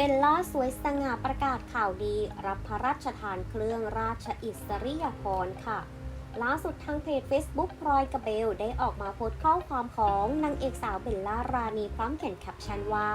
บลล่าสวยสง่าประกาศข่าวดี รับพระราชทานเครื่องราชอิสริยาภรณ์ค่ะ ล่าสุดทางเพจ Facebook พลอยกระเบลได้ออกมาโพสต์ข้อความของนางเอกสาวเบลล่ารานีพร้อมเขียนแคปชั่นว่า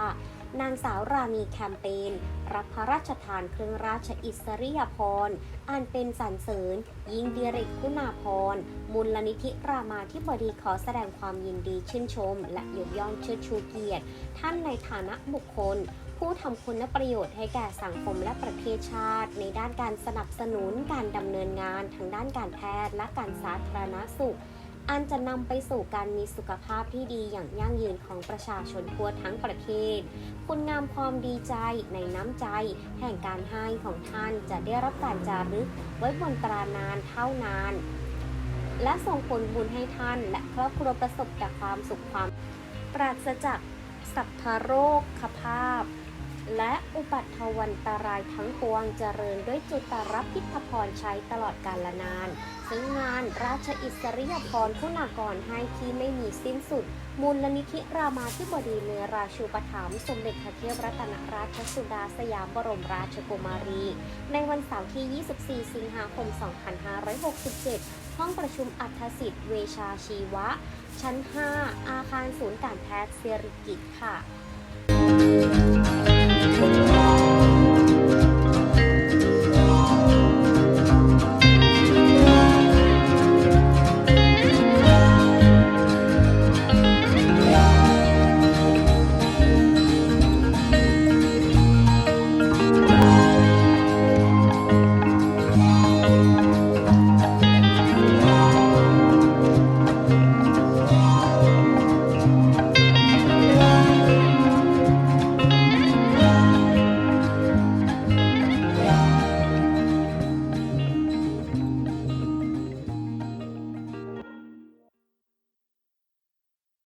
นางสาวรานีแคมเปญรับพระราชทานเครื่องราชอิสริยาภรณ์อันเป็นสรรเสริญ ยิ่งดิเรกคุณาภรณ์มูลนิธิรามาธิบดีขอแสดงความยินดีชื่นชม และยกย่องเชิดชูเกียรติ ท่านในฐานะบุคคล ผู้ทำคุณประโยชน์ให้แก่สังคมและประเทศชาติ ในด้านการสนับสนุนการดำเนินงานทางด้านการแพทย์และการสาธารณสุข อันจะนำไปสู่การมีสุขภาพที่ดีอย่างยั่งยืนของประชาชนทั่วทั้งประเทศ คุณงามความดีใจในน้ำใจ แห่งการให้ของท่านจะได้รับการจารึกไว้บนตรานานเท่านาน และส่งผลบุญให้ท่านและครอบครัวประสบแต่ความสุขความ ปราศจากสัพพโรคภาพ และอุปัตถวันตรายทั้งปวงเจริญด้วยจุตรับพิทพรใช้ตลอดกาลนาน ซึ่งงานราชอิสริยาภรณ์คุณากรให้ที่ไม่มีสิ้นสุด มูลนิธิรามาธิบดีเนราชูปถัมภ์สมเด็จพระเทพรัตนราชสุดาสยามบรมราชกุมารี ในวันเสาร์ที่ 24 สิงหาคม 2567 ห้องประชุมอัธสิทธิ์เวชาชีวะ ชั้น 5 อาคารศูนย์การแพทย์เซริกิตค่ะ